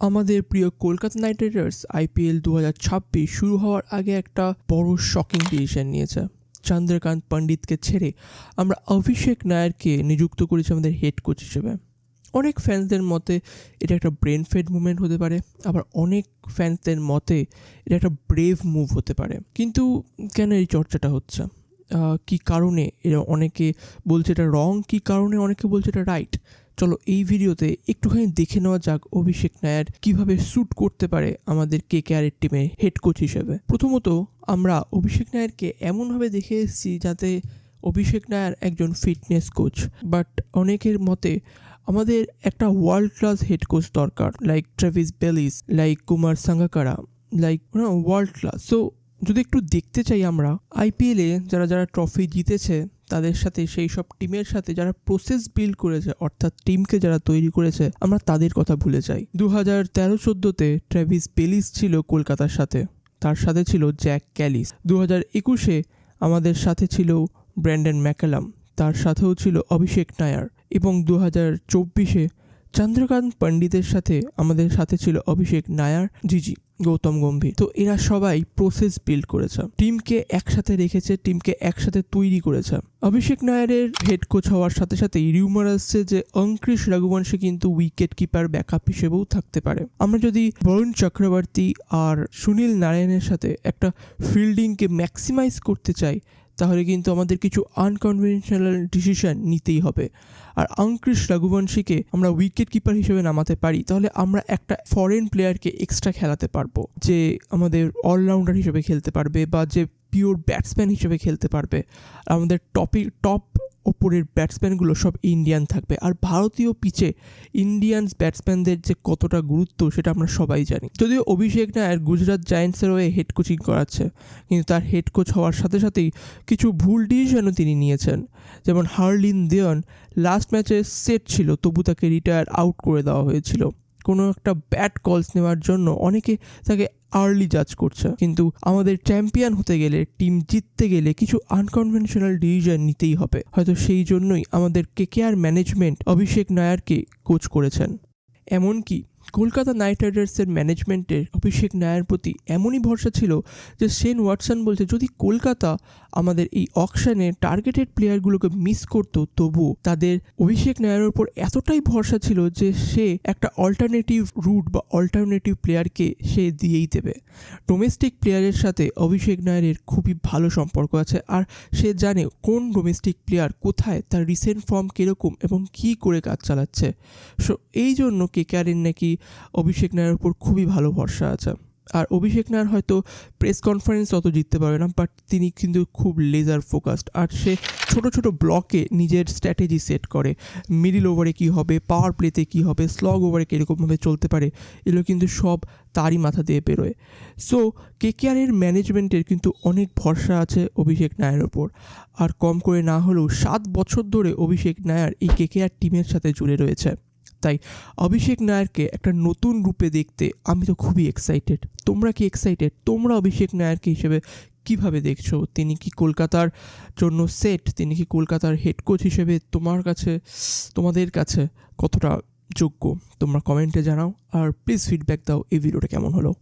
আমাদের প্রিয় Kolkata night Riders IPL দু হাজার ছাব্বিশ শুরু হওয়ার আগে একটা বড় শকিং ডিসিশন নিয়েছে। চন্দ্রকান্ত পণ্ডিতকে ছেড়ে আমরা অভিষেক নায়ারকে নিযুক্ত করেছি আমাদের হেড কোচ হিসেবে। অনেক ফ্যান্সদের মতে এটা একটা ব্রেন ফেড মুভমেন্ট হতে পারে, আবার অনেক ফ্যান্সদের মতে এটা একটা ব্রেভ মুভ হতে পারে। কিন্তু কেন এই চর্চাটা হচ্ছে? কী কারণে এরা অনেকে বলছে এটা রং কী কারণে অনেকে বলছে এটা রাইট চলো এই ভিডিওতে একটুখানি দেখে নেওয়া যাক অভিষেক নায়ার কীভাবে স্যুট করতে পারে আমাদের কে কে আরের টিমে হেড কোচ হিসেবে। প্রথমত, আমরা অভিষেক নায়ারকে এমনভাবে দেখে এসেছি যাতে অভিষেক নায়ার একজন ফিটনেস কোচ বাট অনেকের মতে, আমাদের একটা ওয়ার্ল্ড ক্লাস হেড কোচ দরকার like Trevor Bayliss like Kumar Sangakkara like world class so যদি একটু দেখতে চাই আমরা আইপিএলে যারা যারা ট্রফি জিতেছে তাদের সাথে, সেই সব টিমের সাথে যারা প্রসেস বিল্ড করেছে, অর্থাৎ টিমকে যারা তৈরি করেছে, আমরা তাদের কথা ভুলে যাই। দু হাজার তেরো চোদ্দোতে ট্রেভিস বেলিস ছিল কলকাতার সাথে। তার সাথে ছিল জ্যাক ক্যালিস দু হাজার একুশে আমাদের সাথে ছিল ব্র্যান্ডন ম্যাকালাম তার সাথেও ছিল অভিষেক নায়ার। এবং দু হাজার চব্বিশে চন্দ্রকান্ত পণ্ডিতের সাথে আমাদের সাথে ছিল অভিষেক নায়ার জিজি, গৌতম গম্ভীর। তো এরা সবাই প্রসেস বিল্ড করেছে। টিমকে একসাথে রেখেছে টিমকে একসাথে তৈরি করেছে। অভিষেক নায়ারের হেড কোচ হওয়ার সাথে সাথেই রিউমার আসছে যে অঙ্কৃশ রঘুবংশী কিন্তু উইকেট কিপার ব্যাকআপ হিসেবেও থাকতে পারে। আমরা যদি বরুণ চক্রবর্তী আর সুনীল নারায়ণের সাথে একটা ফিল্ডিংকে ম্যাক্সিমাইজ করতে চাই তাহলে কিন্তু আমাদের কিছু আনকনভেনশনাল ডিসিশন নিতেই হবে। আর অঙ্কৃশ রঘুবংশীকে আমরা উইকেট কিপার হিসেবে নামাতে পারি, তাহলে আমরা একটা ফরেন প্লেয়ারকে এক্সট্রা খেলাতে পারব, যে আমাদের অলরাউন্ডার হিসেবে খেলতে পারবে বা যে পিওর ব্যাটসম্যান হিসেবে খেলতে পারবে। আমাদের টপি টপ ওপরের ব্যাটসম্যানগুলো সব ইন্ডিয়ান থাকবে। আর ভারতীয় পিচে ইন্ডিয়ানস ব্যাটসম্যানদের যে কতটা গুরুত্ব সেটা আমরা সবাই জানি। যদিও অভিষেক নায়ার গুজরাট জায়েন্টসের হয়ে হেড কোচিং করাচ্ছে, কিন্তু তার হেড কোচ হওয়ার সাথে সাথেই কিছু ভুল ডিসিশনও তিনি নিয়েছেন। যেমন হার্লিন দেওয়ান লাস্ট ম্যাচে সেট ছিল, তবু তাকে রিটায়ার আউট করে দেওয়া হয়েছিল। কোনো একটা ব্যাট কলস নেওয়ার জন্য অনেকে তাকে আর্লি জাজ করছে। কিন্তু আমাদের চ্যাম্পিয়ন হতে গেলে টিম জিততে গেলে কিছু আনকনভেনশনাল ডিসিশন নিতেই হবে। হয়তো সেই জন্যই আমাদের কেকেআর ম্যানেজমেন্ট অভিষেক নায়ারকে কোচ করেছেন। এমনকি কলকাতা নাইট রাইডার্সের ম্যানেজমেন্টের অভিষেক নায়ার প্রতি এমনই ভরসা ছিল যে সেন ওয়াটসন বলছে, যদি কলকাতা আমাদের এই অকশানে টার্গেটেড প্লেয়ারগুলোকে মিস করতো, তবুও তাদের অভিষেক নায়ারের উপর এতটাই ভরসা ছিল যে সে একটা অল্টারনেটিভ রুট বা অল্টারনেটিভ প্লেয়ারকে সে দিয়েই দেবে। ডোমেস্টিক প্লেয়ারের সাথে অভিষেক নায়ারের খুবই ভালো সম্পর্ক আছে আর সে জানে কোন ডোমেস্টিক প্লেয়ার কোথায়, তার রিসেন্ট ফর্ম কীরকম এবং কী করে কাজ চালাচ্ছে। সো এই জন্য কে কেকেআরের নাকি অভিষেক নায়ার উপর খুবই ভালো ভরসা আছে। আর অভিষেক নায়ার হয়তো প্রেস কনফারেন্স অত জিততে পারবে না বাট তিনি কিন্তু খুব লেজার ফোকাসড আর সে ছোট ছোট ব্লকে নিজের স্ট্র্যাটেজি সেট করে। মিডিল ওভারে কী হবে পাওয়ার প্লেতে কী হবে স্লগ ওভারে কীরকমভাবে চলতে পারে, এগুলো কিন্তু সব তারই মাথা দিয়ে বেরোয়। সো কেকেআরের ম্যানেজমেন্টের কিন্তু অনেক ভরসা আছে অভিষেক নায়ের ওপর আর কম করে না হলেও সাত বছর ধরে অভিষেক নায়ার এই কেকেআর টিমের সাথে জুড়ে রয়েছে। তাই অভিষেক নায়ারকে একটা নতুন রূপে দেখতে আমি তো খুবই এক্সাইটেড তোমরা কি এক্সাইটেড তোমরা অভিষেক নায়ারকে হিসেবে কীভাবে দেখছ? তিনি কি কলকাতার জন্য সেট তিনি কি কলকাতার হেড কোচ হিসেবে তোমার কাছে, তোমাদের কাছে কতটা যোগ্য? তোমরা কমেন্টে জানাও আর প্লিজ ফিডব্যাক দাও এই ভিডিওটা কেমন হলো।